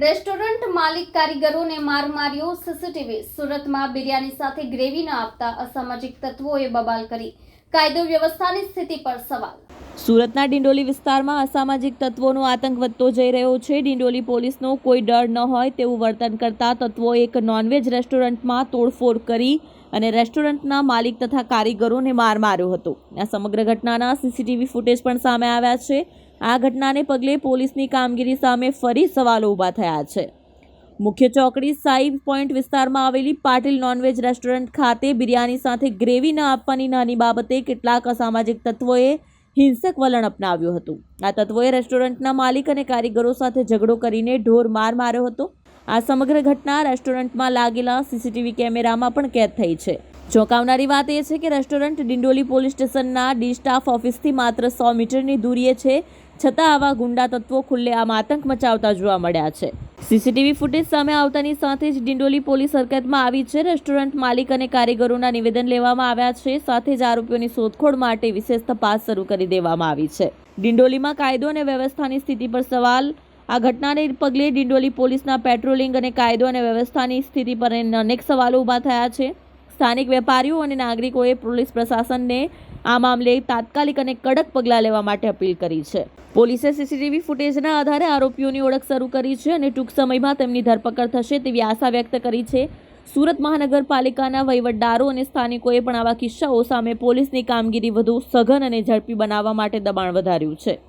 Restaurant માલિક કારીગરોને માર માર્યો સીસીટીવી. સુરતમાં બિરયાની સાથે ગ્રેવી ન આપતા અસામાજિક તત્વોએ બબાલ કરી. કાયદો વ્યવસ્થાની સ્થિતિ પર સવાલ. સુરતના ડિંડોલી વિસ્તારમાં અસામાજિક તત્વોનો આતંક વધતો જઈ રહ્યો છે. ડિંડોલી પોલીસનો કોઈ ડર ન હોય તેવું વર્તન કરતા તત્વોએ એક નોનવેજ રેસ્ટોરન્ટમાં તોડફોડ કરી અને રેસ્ટોરન્ટના માલિક તથા કારીગરોને માર માર્યો હતો. આ સમગ્ર ઘટનાના સીસીટીવી ફૂટેજ પણ સામે આવ્યા છે. આ ઘટનાને પગલે પોલીસની કામગીરી સામે ફરી સવાલો ઊભા થયા છે. મુખ્ય ચોકડી સાઈ પોઈન્ટ વિસ્તારમાં આવેલી પાટીલ નોનવેજ રેસ્ટોરન્ટ ખાતે બિરયાની સાથે ગ્રેવી ન આપવાની નાની બાબતે કેટલાક અસામાજિક તત્વોએ હિંસક વલણ અપનાવ્યું હતું. આ તત્વોએ રેસ્ટોરન્ટના માલિક અને કારીગરો સાથે ઝઘડો કરીને ઢોર માર માર્યો હતો. આ સમગ્ર ઘટના રેસ્ટોરન્ટમાં લાગેલા સીસીટીવી કેમેરામાં પણ કેદ થઈ છે. ચોંકાવનારી વાત એ છે કે રેસ્ટોરન્ટ ડિંડોલી પોલીસ સ્ટેશનના ડી સ્ટાફ ઓફિસથી માત્ર સો મીટરની દૂરીએ છે, છતાં આવા ગુંડા તત્વો ખુલ્લેઆમ આતંક મચાવતા જોવા મળ્યા છે. સીસીટીવી ફૂટેજ સામે આવતાની સાથે જ ડિંડોલી પોલીસ હરકતમાં આવી છે. રેસ્ટોરન્ટ માલિક અને કારીગરોના નિવેદન લેવામાં આવ્યા છે, સાથે જ આરોપીઓની શોધખોળ માટે વિશેષ તપાસ શરૂ કરી દેવામાં આવી છે. ડિંડોલીમાં કાયદો અને વ્યવસ્થાની સ્થિતિ પર સવાલ આ ઘટનાને પગલે ડિંડોલી પોલીસના પેટ્રોલિંગ અને કાયદો અને વ્યવસ્થાની સ્થિતિ પર અનેક સવાલો ઊભા થયા છે. સ્થાનિક વેપારીઓ અને નાગરિકોએ પોલીસ પ્રશાસનને આ મામલે તાત્કાલિક અને કડક પગલાં લેવા માટે અપીલ કરી છે. પોલીસે સીસીટીવી ફૂટેજના આધારે આરોપીઓની ઓળખ શરૂ કરી છે અને ટૂંક સમયમાં તેમની ધરપકડ થશે તેવી આશા વ્યક્ત કરી છે. સુરત મહાનગરપાલિકાના વહીવટદારો અને સ્થાનિકોએ પણ આવા કિસ્સાઓ સામે પોલીસની કામગીરી વધુ સઘન અને ઝડપી બનાવવા માટે દબાણ વધાર્યું છે.